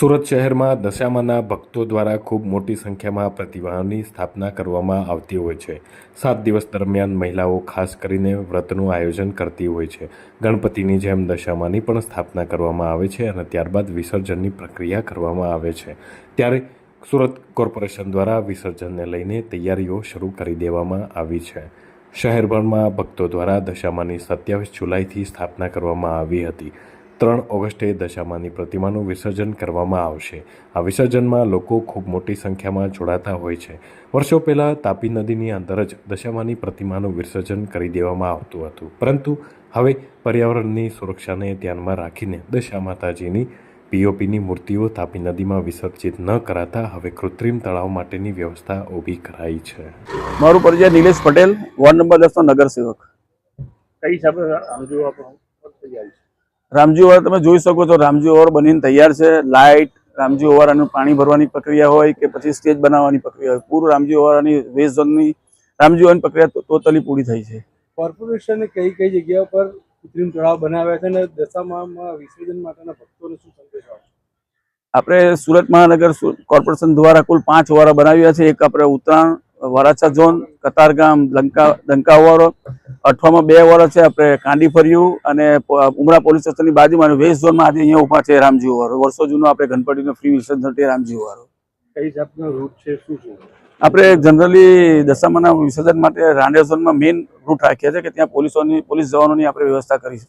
સુરત શહેરમાં દશામાના ભક્તો દ્વારા ખૂબ મોટી સંખ્યામાં પ્રતિમાની સ્થાપના કરવામાં આવતી હોય છે. સાત દિવસ દરમિયાન મહિલાઓ ખાસ કરીને વ્રતનું આયોજન કરતી હોય છે. ગણપતિની જેમ દશામાની પણ સ્થાપના કરવામાં આવે છે અને ત્યારબાદ વિસર્જનની પ્રક્રિયા કરવામાં આવે છે. ત્યારે સુરત કોર્પોરેશન દ્વારા વિસર્જનને લઈને તૈયારીઓ શરૂ કરી દેવામાં આવી છે. શહેરભરમાં ભક્તો દ્વારા દશામાની સત્યાવીસ જુલાઈથી સ્થાપના કરવામાં આવી હતી. ત્રણ ઓગસ્ટે દશામાની પ્રતિમાનું વિસર્જન કરવામાં આવશે આ વિસર્જનમાં લોકો ખૂબ મોટી સંખ્યામાં જોડાતા હોય છે વર્ષો પહેલાં તાપી નદીની અંદર જ દશામાની પ્રતિમાનું વિસર્જન કરી દેવામાં આવતું હતું પરંતુ હવે પર્યાવરણની સુરક્ષાને ધ્યાનમાં રાખીને દશા માતાજીની પીઓપીની મૂર્તિઓ તાપી નદીમાં વિસર્જિત ન કરાતા હવે કૃત્રિમ તળાવ માટેની વ્યવસ્થા ઊભી કરાઈ છે મારું પરિચય નિલેશ પટેલ વોર્ડ નંબર દસ નો નગરસેવક કઈ હિસાબે સમજો આપણો તૈયારી છે રામજી ઓવર તમે જોઈ શકો છો રામજી ઓવર બનીને તૈયાર છે. લાઇટ રામજી ઓવરાનું પાણી ભરવાની પ્રક્રિયા હોય કે પછી સ્ટેજ બનાવવાની પ્રક્રિયા હોય. પૂરું રામજી ઓવરાની વેસ્ટ ઝોનની રામજી ઓવરની પ્રક્રિયા ટોટલી પૂરી થઈ છે. કોર્પોરેશને કઈ કઈ જગ્યા પર કૃત્રિમ તળાવ બનાવ્યા છે અને દશામાં વિસર્જન માટેના ભક્તોને શું સંદેશ આપશે આપણે સુરત મહાનગર કોર્પોરેશન દ્વારા કુલ પાંચ ઓવરા બનાવ્યા છે. એક આપણે ઉત્તરાયણ વરાછા ઝોન કતારગામ લંકા લંકા ઓવરો અઠવામાં બે વર્ષ છે આપણે કાંડી ફર્યું અને ઉમરા પોલીસ સ્ટેશનની બાજુમાં વેસ્ટ ઝોનમાં આજે અહીંયા ઊભા છે રામજી વાળો. વર્ષો જૂનો આપણે ગણપતિનો ફ્રી વિસર્જન માટે રામજી ઓવરો કઈ જાતનો રૂટ છે શું છે? આપણે જનરલી દશામાના વિસર્જન માટે રાંડેર ઝોનમાં મેઇન રૂટ રાખ્યા છે કે ત્યાં પોલીસોની પોલીસ જવાનોની આપણે વ્યવસ્થા કરી છે.